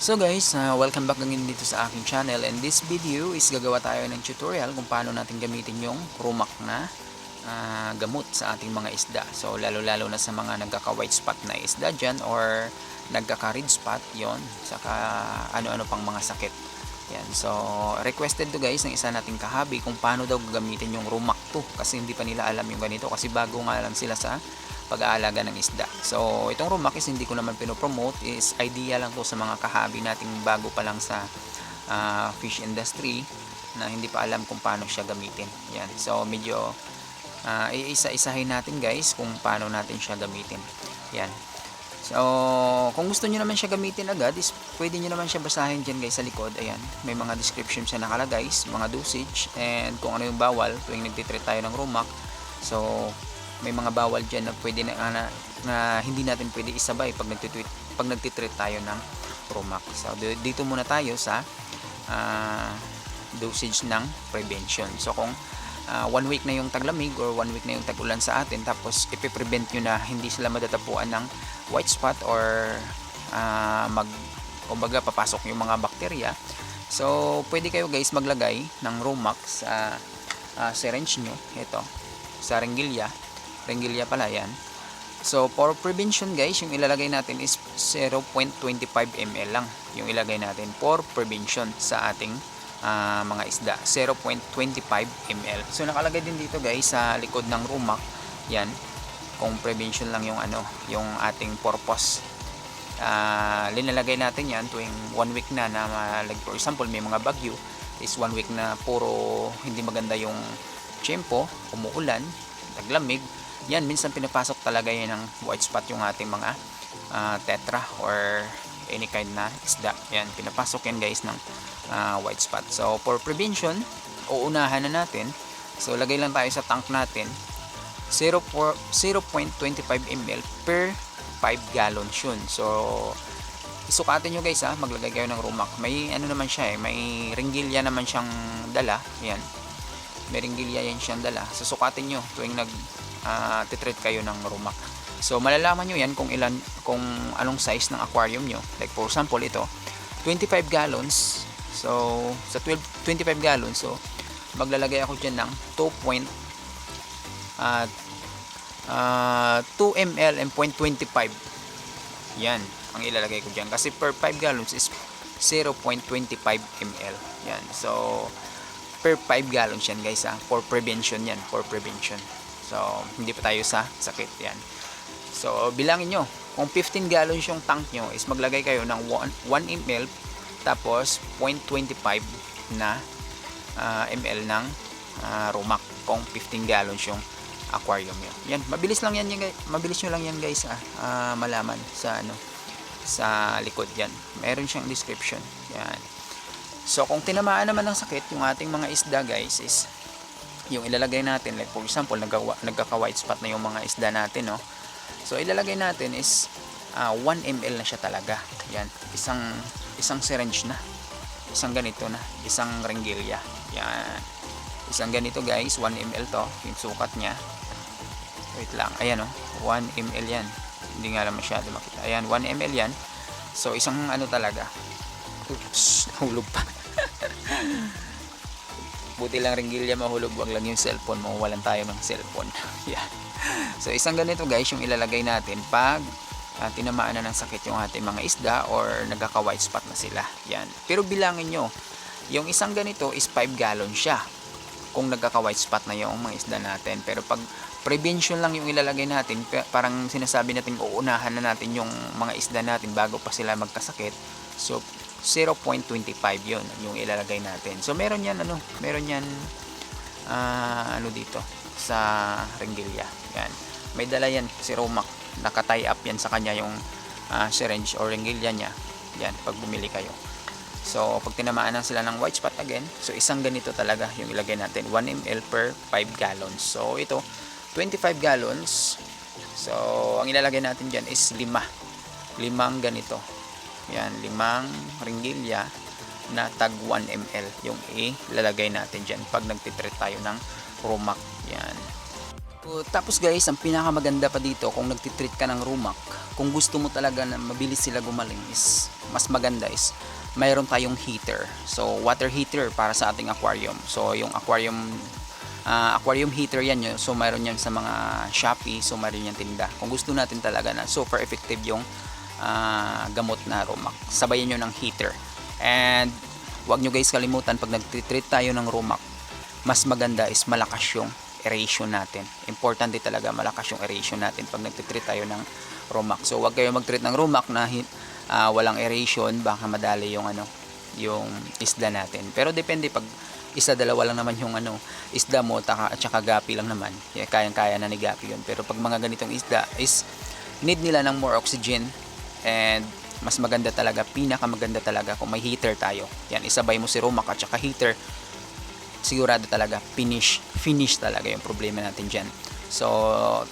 So guys, uh, welcome back again dito sa aking channel and this video is gagawa tayo ng tutorial kung paano natin gamitin yung rumak na ah, gamot sa ating mga isda. So lalo lalo na sa mga nagkaka-white spot na isda dyan or nagkaka-red spot yon saka ano-ano pang mga sakit. Yan. So requested to guys ng isa nating kahabi kung paano daw gagamitin yung rumak to kasi hindi pa nila alam yung ganito kasi bago nga lang sila sa pag-aalaga ng isda. So, itong rumakis hindi ko naman pinopromote is idea lang to sa mga kahabi nating bago pa lang sa ah, fish industry na hindi pa alam kung paano siya gamitin. Yan. So, medyo ah, iisa-isahin natin guys kung paano natin siya gamitin. Yan. So, kung gusto niyo naman siya gamitin agad, is pwede niyo naman siya basahin dyan guys sa likod. Ayan, may mga description siya nakalagay, mga dosage, and kung ano yung bawal tuwing nagtitreat tayo ng rumak. So, may mga bawal dyan na pwede na, na, na hindi natin pwede isabay pag nagtitreat, pag nagtitreat tayo ng rumak. So, di- dito muna tayo sa ah, dosage ng prevention. So, kung ah, one week na yung taglamig or one week na yung tag-ulan sa atin tapos ipiprevent nyo na hindi sila madatapuan ng white spot or ah, mag kumbaga papasok yung mga bakterya so pwede kayo guys maglagay ng Romax sa ah, syringe nyo ito sa ringgilya ringgilya pala yan. So for prevention guys yung ilalagay natin is 0.25 ml lang yung ilagay natin for prevention sa ating ah, mga isda. 0.25 ml so nakalagay din dito guys sa likod ng rumak yan kung prevention lang yung ano yung ating purpose. Ah, linalagay natin yan tuwing one week na na like for example may mga bagyo is one week na puro hindi maganda yung tiyempo umuulan taglamig yan minsan pinapasok talaga yan ng white spot yung ating mga ah, tetra or any kind na isda yan pinapasok yan guys ng ah, white spot so for prevention uunahan na natin so lagay lang tayo sa tank natin 0 por- 0.25 ml per 5 gallons yun. So, isukatin nyo guys ha, maglagay kayo ng rumak. May ano naman siya eh, may ringgilya naman siyang dala. Yan. May ringgilya yan siyang dala. So, sukatin nyo tuwing nag ah, titreat kayo ng rumak. So, malalaman nyo yan kung ilan, kung anong size ng aquarium nyo. Like for example, ito, 25 gallons. So, sa 12, 25 gallons, so, maglalagay ako dyan ng 2 point at ah, 2 ml and 0.25 yan ang ilalagay ko dyan. Kasi per 5 gallons is 0.25 ml yan. So per 5 gallons yan guys ha for prevention yan. For prevention so hindi pa tayo sa sakit yan so bilangin nyo kung 15 gallons yung tank nyo is maglagay kayo ng 1, 1 ml tapos 0.25 na ah, ml ng ah, rumak kung 15 gallons yung aquarium yun. Yan, mabilis lang yan, yan. Mabilis nyo lang yan guys ah, ah, malaman sa ano sa likod yan. Meron siyang description. Yan. So kung tinamaan naman ng sakit yung ating mga isda guys is yung ilalagay natin like for example nagka, nagkaka white spot na yung mga isda natin no. So ilalagay natin is ah, 1 ml na siya talaga. Yan, isang isang syringe na. Isang ganito na, isang ringgilya. Yan. Isang ganito guys, 1 ml to, yung sukat niya. Wait lang, ayan oh, 1 ml yan. Hindi nga lang masyado makita. Ayan, 1 ml yan. So, isang ano talaga. Oops, nahulog pa. Buti lang ringgilya mahulog, wag lang yung cellphone mo. Walan tayo ng cellphone. yan. So, isang ganito guys, yung ilalagay natin pag ah, tinamaan na ng sakit yung ating mga isda or nagkaka-white spot na sila. Yan. Pero bilangin nyo, yung isang ganito is 5 gallon siya kung nagkaka-white spot na yung mga isda natin. Pero pag prevention lang yung ilalagay natin, pa- parang sinasabi natin uunahan na natin yung mga isda natin bago pa sila magkasakit. So 0.25 yun yung ilalagay natin. So meron yan ano, meron yan ah, ano dito sa ringgilya. Yan. May dala yan si Romac. Naka-tie up yan sa kanya yung ah, syringe or ringgilya niya. Yan pag bumili kayo. So, pag tinamaan na sila ng white spot again, so isang ganito talaga yung ilagay natin. 1 ml per 5 gallons. So, ito, 25 gallons. So, ang ilalagay natin dyan is 5. Limang ganito. Yan, limang ringgilya na tag 1 ml yung ilalagay natin dyan pag nagtitreat tayo ng Romac. Yan. So, tapos guys, ang pinakamaganda pa dito kung nagtitreat ka ng rumak, kung gusto mo talaga na mabilis sila gumaling is mas maganda is mayroon tayong heater. So water heater para sa ating aquarium. So yung aquarium ah, aquarium heater yan yun. So mayroon yan sa mga Shopee, so mayroon yan tinda. Kung gusto natin talaga na super effective yung ah, gamot na rumak, sabayan nyo ng heater. And wag nyo guys kalimutan pag nagtitreat tayo ng rumak, mas maganda is malakas yung aeration natin. Importante talaga malakas yung aeration natin pag nagtitreat tayo ng rumak. So wag kayo magtreat ng rumak na ah, walang aeration, baka madali yung ano, yung isda natin. Pero depende pag isa dalawa lang naman yung ano isda mo taka, at saka gapi lang naman. Yeah, kayang-kaya na ni gapi yun. Pero pag mga ganitong isda is need nila ng more oxygen and mas maganda talaga, pinakamaganda talaga kung may heater tayo. Yan, isabay mo si rumak at saka heater. Sigurado talaga finish finish talaga yung problema natin dyan. So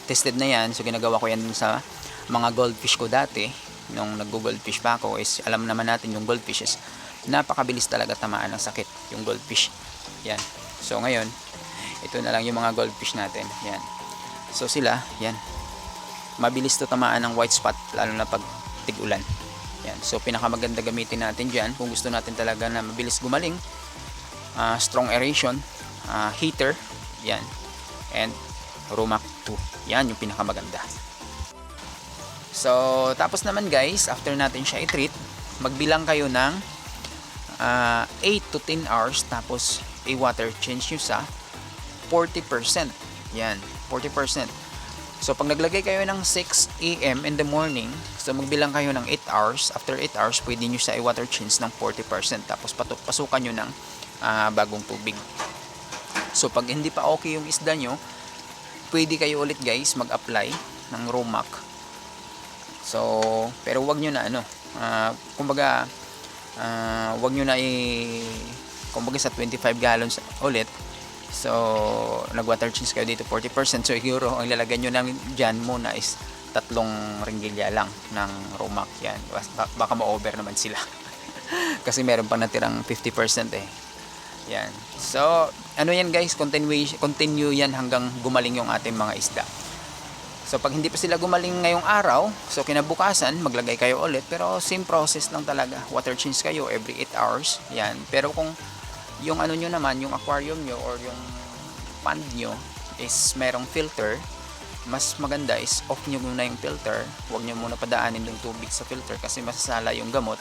tested na yan. So ginagawa ko yan sa mga goldfish ko dati. Nung nag-goldfish pa ako is alam naman natin yung goldfish is napakabilis talaga tamaan ng sakit yung goldfish. Yan. So ngayon ito na lang yung mga goldfish natin. Yan. So sila yan. Mabilis to tamaan ng white spot lalo na pag tigulan yan so pinakamaganda gamitin natin dyan kung gusto natin talaga na mabilis gumaling ah, strong aeration, ah, heater, yan, and Rumac 2. Yan yung pinakamaganda. So, tapos naman guys, after natin siya i-treat, magbilang kayo ng ah, 8 to 10 hours, tapos i-water change nyo sa 40%. Yan, 40%. So, pag naglagay kayo ng 6 a.m. in the morning, so magbilang kayo ng 8 hours. After 8 hours, pwede nyo sa i-water change ng 40%. Tapos pasukan nyo ng ah, bagong tubig. So, pag hindi pa okay yung isda nyo, pwede kayo ulit guys mag-apply ng Romac. So, pero wag nyo na ano, ah, kumbaga, ah, wag nyo na i, kumbaga sa 25 gallons ulit, So, nag-water change kayo dito 40%. So, siguro, ang ilalagay nyo lang dyan muna is tatlong ringgilya lang ng Romac. Yan. Bak- Baka ma-over naman sila. Kasi meron pang natirang 50% eh. Yan. So, ano yan guys, continue, continue yan hanggang gumaling yung ating mga isda. So, pag hindi pa sila gumaling ngayong araw, so kinabukasan, maglagay kayo ulit. Pero, same process lang talaga. Water change kayo every 8 hours. Yan. Pero kung yung ano nyo naman, yung aquarium nyo or yung pond nyo is merong filter, mas maganda is off nyo muna yung filter. Huwag nyo muna padaanin yung tubig sa filter kasi masasala yung gamot.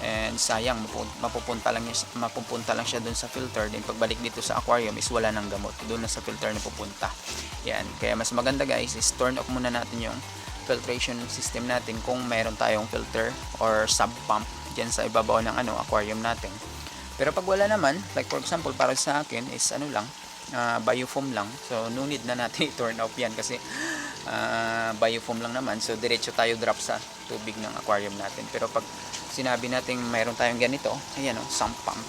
And sayang, mapu- mapupunta lang, niya- mapupunta lang siya dun sa filter. Then pagbalik dito sa aquarium is wala ng gamot. Doon na sa filter na pupunta. Yan. Kaya mas maganda guys is turn off muna natin yung filtration system natin kung meron tayong filter or sub pump dyan sa ibabaw ng ano, aquarium natin. Pero pag wala naman, like for example, para sa akin is ano lang, ah, biofoam lang. So, no need na natin i-turn off yan kasi ah, biofoam lang naman. So, diretso tayo drop sa tubig ng aquarium natin. Pero pag sinabi natin mayroon tayong ganito, ayan o, sump pump.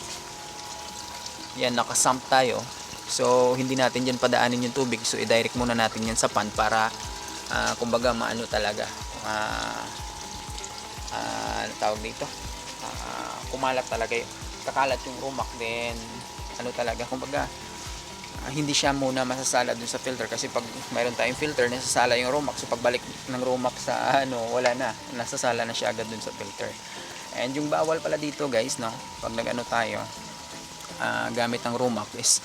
Yan, nakasump tayo. So, hindi natin dyan padaanin yung tubig. So, i-direct muna natin yan sa pan para, ah, kumbaga, maano talaga. Ah, ah, ano tawag dito? Ah, kumalat talaga yung kakalat yung rumak then ano talaga kumbaga ah, hindi siya muna masasala dun sa filter kasi pag mayroon tayong filter nasasala yung rumak. So pagbalik ng rumak sa ano wala na. Nasasala na siya agad dun sa filter. And yung bawal pala dito guys no? Pag nagano tayo ah, gamit ng rumak is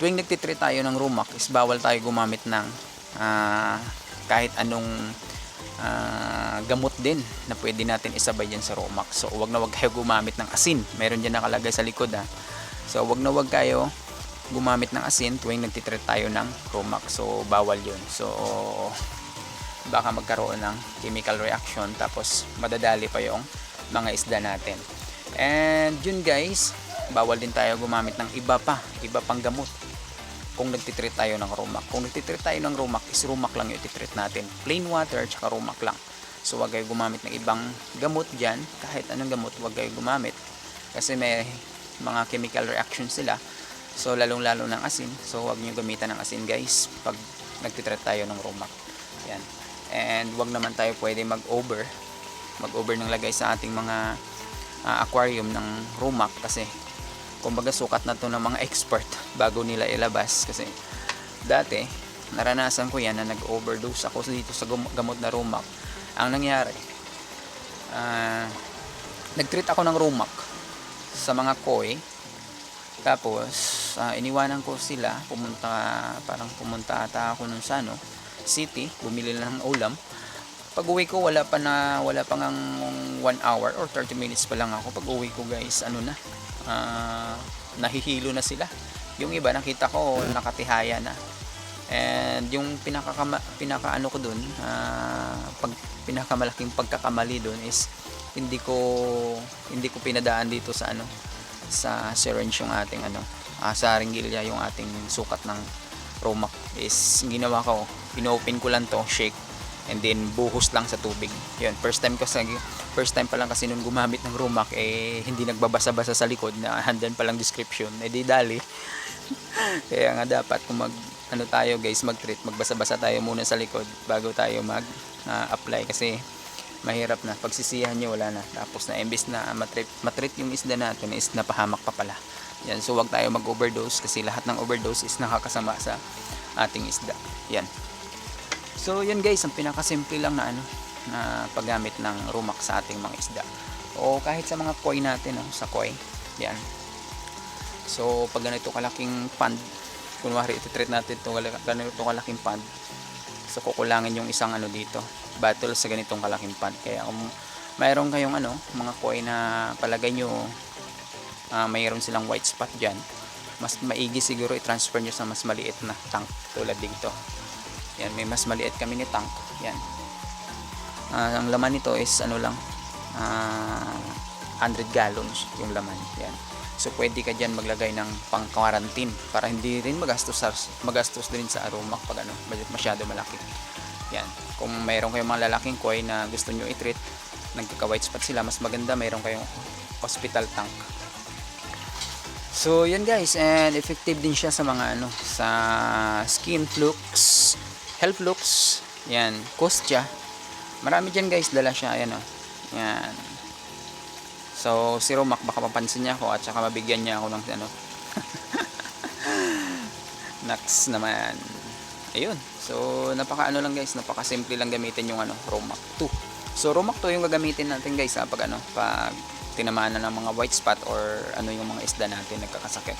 tuwing nagtitreat tayo ng rumak is bawal tayo gumamit ng ah, kahit anong ah, gamot din na pwede natin isabay dyan sa Romac. So, wag na wag kayo gumamit ng asin. Meron dyan nakalagay sa likod ha. So, wag na wag kayo gumamit ng asin tuwing nagtitreat tayo ng Romac. So, bawal yun. So, baka magkaroon ng chemical reaction tapos madadali pa yung mga isda natin. And yun guys, bawal din tayo gumamit ng iba pa, iba pang gamot kung nagtitreat tayo ng rumak. Kung nagtitreat tayo ng rumak, is rumak lang yung titreat natin. Plain water, tsaka rumak lang. So, wag kayo gumamit ng ibang gamot dyan. Kahit anong gamot, wag kayo gumamit. Kasi may mga chemical reaction sila. So, lalong-lalo ng asin. So, wag nyo gamitan ng asin, guys, pag nagtitreat tayo ng rumak. Yan. And, wag naman tayo pwede mag-over. Mag-over ng lagay sa ating mga ah, aquarium ng rumak kasi kumbaga sukat na to ng mga expert bago nila ilabas kasi dati naranasan ko yan na nag-overdose ako dito sa gamot na Rumac. Ang nangyari, ah, nag-treat ako ng Rumac sa mga koi. Tapos, ah, iniwanan ko sila, pumunta, parang pumunta ata ako nun sa ano, city, bumili lang ng ulam. Pag uwi ko, wala pa na, wala pa ngang 1 hour or 30 minutes pa lang ako. Pag uwi ko guys, ano na, ah, nahihilo na sila. Yung iba, nakita ko, nakatihaya na. And yung pinaka pinaka ano ko dun, ah, pag pinakamalaking pagkakamali dun is hindi ko hindi ko pinadaan dito sa ano sa syringe yung ating ano ah, sa ringgilya yung ating sukat ng Romac is ginawa ko inopen ko lang to shake and then buhos lang sa tubig. Yun first time ko sa first time pa lang kasi nung gumamit ng Romac eh hindi nagbabasa-basa sa likod na handan pa lang description. Eh di dali. Kaya nga dapat kung mag ano tayo guys mag treat magbasa-basa tayo muna sa likod bago tayo mag ah, kasi mahirap na. Pagsisiyahan nyo wala na. Tapos na imbis na matreat, matreat yung isda natin is napahamak pa pala. Yan so wag tayo mag overdose kasi lahat ng overdose is nakakasama sa ating isda. Yan so yan guys ang pinakasimple lang na ano na paggamit ng rumak sa ating mga isda. O kahit sa mga koi natin no, sa koi yan. So pag ganito kalaking pond kunwari iti-treat natin ito ganito kalaking pond so kukulangin yung isang ano dito battle sa ganitong kalaking pond. Kaya kung mayroon kayong ano mga koi na palagay nyo ah, mayroon silang white spot dyan mas maigi siguro i-transfer nyo sa mas maliit na tank tulad dito yan may mas maliit kami ni tank. Yan. Ah, ang laman nito is ano lang ah, 100 gallons yung laman. Yan. So pwede ka dyan maglagay ng pang quarantine para hindi rin magastos sa, magastos din sa aromak pag ano masyado malaki. Yan. Kung mayroon kayong mga lalaking koi na gusto nyo i-treat nagkaka white spot sila mas maganda mayroon kayong hospital tank. So yan guys and effective din siya sa mga ano sa skin flux health flux yan kostya. Marami dyan guys. Dala siya ayan o yan. So si Romac baka mapansin niya ako at saka mabigyan niya ako ng ano Nax naman. Ayun. So napaka ano lang guys. Napaka simple lang gamitin yung ano Romac 2 so Romac 2 yung gagamitin natin guys ha, pag ano pag tinamaan na ng mga white spot or ano yung mga isda natin nagkakasakit.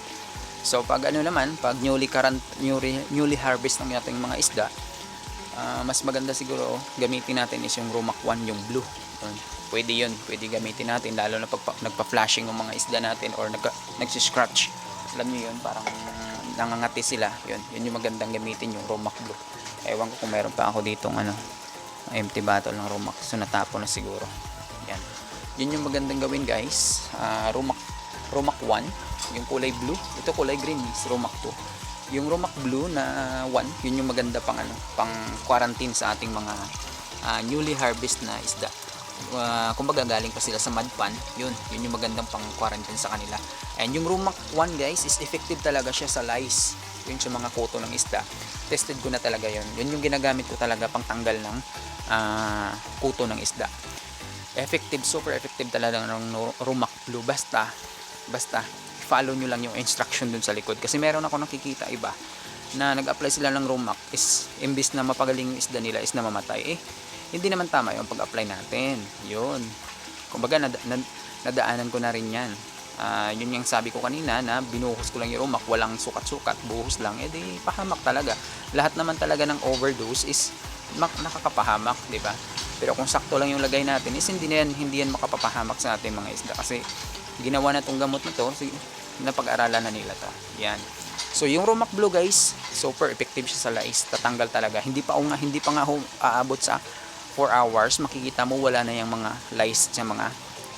So pag ano naman pag newly current newly, newly harvest ng ating mga isda ah, mas maganda siguro gamitin natin is yung Romac 1 yung blue. Yun. pwede yun pwede gamitin natin lalo na pag pa- nagpa-flashing yung mga isda natin or nagka, nagsiscratch. Alam nyo yun parang nangangati sila. Yun yun yung magandang gamitin yung Romac blue. Ewan ko kung meron pa ako ditong ano empty bottle ng Romac so natapon na siguro. Yan. Yun yung magandang gawin guys. Ah, Romac Romac 1 yung kulay blue. Ito kulay green is Romac 2 yung Romac blue na 1 yun yung maganda pang ano pang quarantine sa ating mga ah, newly harvest na isda. Uh, kumbaga galing pa sila sa mud pan yun yun yung magandang pang quarantine sa kanila. And yung Rumac 1 guys is effective talaga siya sa lice yun sa mga kuto ng isda. Tested ko na talaga yun. Yun yung ginagamit ko talaga pang tanggal ng ah, kuto ng isda. Effective super effective talaga ng Rumac Blue. Basta basta follow nyo lang yung instruction dun sa likod. Kasi meron ako nakikita iba na nag-apply sila ng Rumac is imbis na mapagaling yung isda nila is namamatay. Eh hindi naman tama yung pag-apply natin. Yun. Kumbaga nada, nad- nadaanan ko na rin yan. Ah, yun yung sabi ko kanina na binuhos ko lang yung rumak walang sukat-sukat buhos lang. Eh di pahamak talaga. Lahat naman talaga ng overdose is mak- nakakapahamak di ba? Pero kung sakto lang yung lagay natin is hindi na yan hindi yan makapapahamak sa ating mga isda. Kasi ginawa na tong gamot na to. Napag-aralan na nila to. Yan. So yung Romac Blue guys super effective siya sa lice. Tatanggal talaga. Hindi pa nga hindi pa nga aabot sa 4 hours. Makikita mo wala na yung mga lice sa mga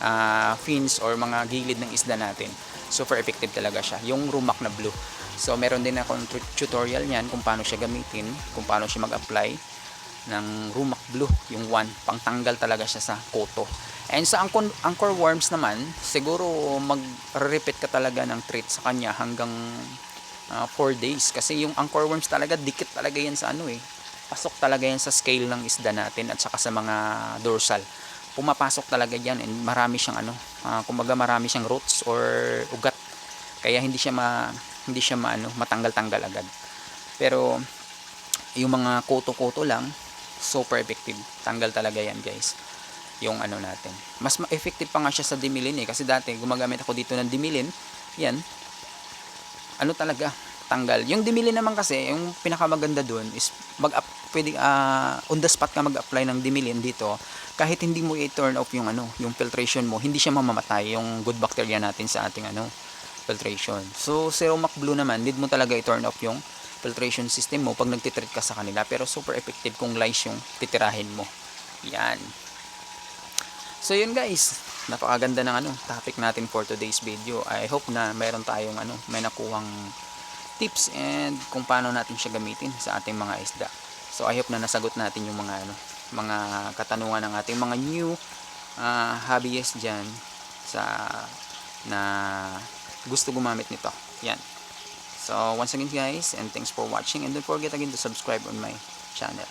ah, fins or mga gilid ng isda natin. Super effective talaga siya yung Rumac na blue. So meron din akong tu- tutorial niyan kung paano siya gamitin kung paano siya mag-apply ng Rumac blue yung one. Pangtanggal talaga siya sa koto and sa angkor, angkor worms naman siguro mag-repeat ka talaga ng treat sa kanya hanggang 4 days. Kasi yung angkor worms talaga dikit talaga yan sa ano eh. Pasok talaga yan sa scale ng isda natin at saka sa mga dorsal. Pumapasok talaga yan and marami siyang ano ah, kumbaga marami siyang roots or ugat. Kaya hindi siya ma hindi siya maano matanggal-tanggal agad. Pero yung mga koto-koto lang, super effective. Tanggal talaga yan guys. Yung ano natin. Mas ma-effective pa nga siya sa dimilin eh. Kasi dati gumagamit ako dito ng dimilin. Yan. Ano talaga, tanggal. Yung dimilin naman kasi, yung pinakamaganda dun is mag pwede ah, on the spot ka mag-apply ng dimilin dito kahit hindi mo i-turn off yung ano, yung filtration mo, hindi siya mamamatay yung good bacteria natin sa ating ano, filtration. So, Seromac Blue naman, need mo talaga i-turn off yung filtration system mo pag nagtitreat ka sa kanila. Pero super effective kung lice yung titirahin mo. Yan. So, yun guys. Napakaganda ng ano, topic natin for today's video. I hope na meron tayong ano, may nakuhang tips and kung paano natin siya gamitin sa ating mga isda. So I hope na nasagot natin yung mga ano, mga katanungan ng ating mga new uh, hobbyists diyan sa na gusto gumamit nito. Yan. So once again guys and thanks for watching and don't forget again to subscribe on my channel.